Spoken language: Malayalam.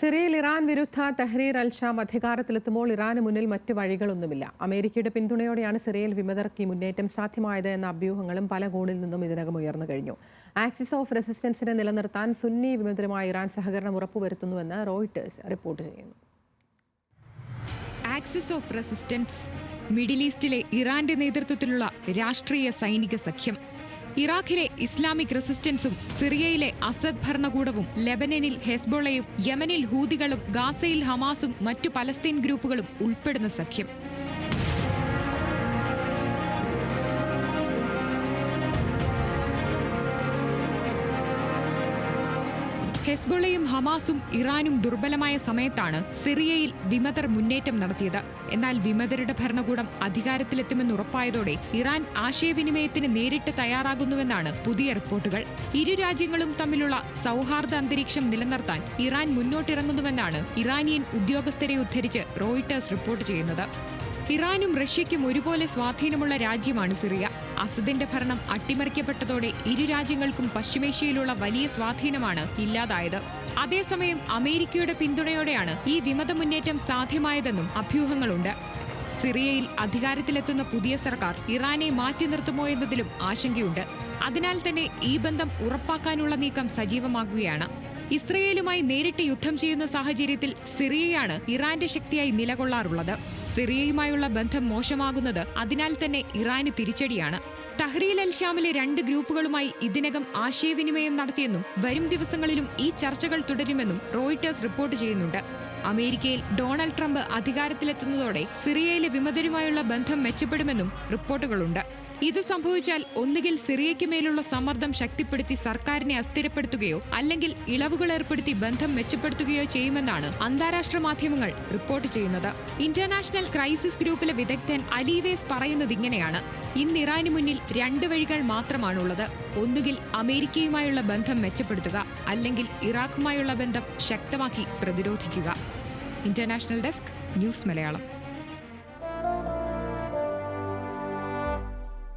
സിറിയയിൽ ഇറാൻ വിരുദ്ധ തെഹ്രീർ അൽ ഷാം അധികാരത്തിലെത്തുമ്പോൾ ഇറാന് മുന്നിൽ മറ്റ് വഴികളൊന്നുമില്ല. അമേരിക്കയുടെ പിന്തുണയോടെയാണ് സിറിയയിൽ വിമതർക്ക് ഈ മുന്നേറ്റം സാധ്യമായത് എന്ന അഭ്യൂഹങ്ങളും പല കോണിൽ നിന്നും ഇതിനകം ഉയർന്നു കഴിഞ്ഞു. ആക്സിസ് ഓഫ് റെസിസ്റ്റൻസിനെ നിലനിർത്താൻ സുന്നി വിമതരുമായി ഇറാൻ സഹകരണം ഉറപ്പുവരുത്തുന്നുവെന്ന് റോയിട്ടേഴ്സ് റിപ്പോർട്ട് ചെയ്യുന്നു. ആക്സിസ് ഓഫ് റെസിസ്റ്റൻസ് മിഡിൽ ഈസ്റ്റിലെ ഇറാന്റെ നേതൃത്വത്തിലുള്ള രാഷ്ട്രീയ സൈനിക സഖ്യം. ഇറാഖിലെ ഇസ്ലാമിക് റെസിസ്റ്റൻസും സിറിയയിലെ അസദ് ഭരണകൂടവും ലെബനനിൽ ഹെസ്ബോളയും യമനിൽ ഹൂതികളും ഗാസയിൽ ഹമാസും മറ്റു പലസ്തീൻ ഗ്രൂപ്പുകളും ഉൾപ്പെടുന്ന സഖ്യം. ഹെസ്ബുള്ളയും ഹമാസും ഇറാനും ദുർബലമായ സമയത്താണ് സിറിയയിൽ വിമതർ മുന്നേറ്റം നടത്തിയത്. എന്നാൽ വിമതരുടെ ഭരണകൂടം അധികാരത്തിലെത്തുമെന്ന് ഉറപ്പായതോടെ ഇറാൻ ആശയവിനിമയത്തിന് നേരിട്ട് തയ്യാറാകുന്നുവെന്നാണ് പുതിയ റിപ്പോർട്ടുകൾ. ഇരു രാജ്യങ്ങളും തമ്മിലുള്ള സൗഹാർദ്ദ അന്തരീക്ഷം നിലനിർത്താൻ ഇറാൻ മുന്നോട്ടിറങ്ങുന്നുവെന്നാണ് ഇറാനിയൻ ഉദ്യോഗസ്ഥരെ ഉദ്ധരിച്ച് റോയിട്ടേഴ്സ് റിപ്പോർട്ട് ചെയ്യുന്നത്. ഇറാനും റഷ്യയ്ക്കും ഒരുപോലെ സ്വാധീനമുള്ള രാജ്യമാണ് സിറിയ. അസദിന്റെ ഭരണം അട്ടിമറിക്കപ്പെട്ടതോടെ ഇരു രാജ്യങ്ങൾക്കും പശ്ചിമേഷ്യയിലുള്ള വലിയ സ്വാധീനമാണ് ഇല്ലാതായത്. അതേസമയം അമേരിക്കയുടെ പിന്തുണയോടെയാണ് ഈ വിമത മുന്നേറ്റം സാധ്യമായതെന്നും അഭ്യൂഹങ്ങളുണ്ട്. സിറിയയിൽ അധികാരത്തിലെത്തുന്ന പുതിയ സർക്കാർ ഇറാനെ മാറ്റി നിർത്തുമോ എന്നതിലും ആശങ്കയുണ്ട്. അതിനാൽ തന്നെ ഈ ബന്ധം ഉറപ്പാക്കാനുള്ള നീക്കം സജീവമാകുകയാണ്. ഇസ്രയേലുമായി നേരിട്ട് യുദ്ധം ചെയ്യുന്ന സാഹചര്യത്തിൽ സിറിയയാണ് ഇറാന്റെ ശക്തിയായി നിലകൊള്ളാറുള്ളത്. സിറിയയുമായുള്ള ബന്ധം മോശമാകുന്നത് അതിനാൽ തന്നെ ഇറാന് തിരിച്ചടിയാണ്. തഹ്രീൽ അൽ ഷാമിലെ രണ്ട് ഗ്രൂപ്പുകളുമായി ഇതിനകം ആശയവിനിമയം നടത്തിയെന്നും വരും ദിവസങ്ങളിലും ഈ ചർച്ചകൾ തുടരുമെന്നും റോയിട്ടേഴ്സ് റിപ്പോർട്ട് ചെയ്യുന്നുണ്ട്. അമേരിക്കയിൽ ഡൊണാൾഡ് ട്രംപ് അധികാരത്തിലെത്തുന്നതോടെ സിറിയയിലെ വിമതരുമായുള്ള ബന്ധം മെച്ചപ്പെടുമെന്നും റിപ്പോർട്ടുകളുണ്ട്. ഇത് സംഭവിച്ചാൽ ഒന്നുകിൽ സിറിയയ്ക്ക് മേലുള്ള സമ്മർദ്ദം ശക്തിപ്പെടുത്തി സർക്കാരിനെ അസ്ഥിരപ്പെടുത്തുകയോ അല്ലെങ്കിൽ ഇളവുകൾ ഏർപ്പെടുത്തി ബന്ധം മെച്ചപ്പെടുത്തുകയോ ചെയ്യുമെന്നാണ് അന്താരാഷ്ട്ര മാധ്യമങ്ങൾ റിപ്പോർട്ട് ചെയ്യുന്നത്. ഇന്റർനാഷണൽ ക്രൈസിസ് ഗ്രൂപ്പിലെ വിദഗ്ധൻ അലിവേസ് പറയുന്നത് ഇങ്ങനെയാണ്. ഇന്ന് ഇറാന് മുന്നിൽ രണ്ട് വഴികൾ മാത്രമാണുള്ളത്. ഒന്നുകിൽ അമേരിക്കയുമായുള്ള ബന്ധം മെച്ചപ്പെടുത്തുക അല്ലെങ്കിൽ ഇറാഖുമായുള്ള ബന്ധം ശക്തമാക്കി പ്രതിരോധിക്കുക. International desk news Malayalam.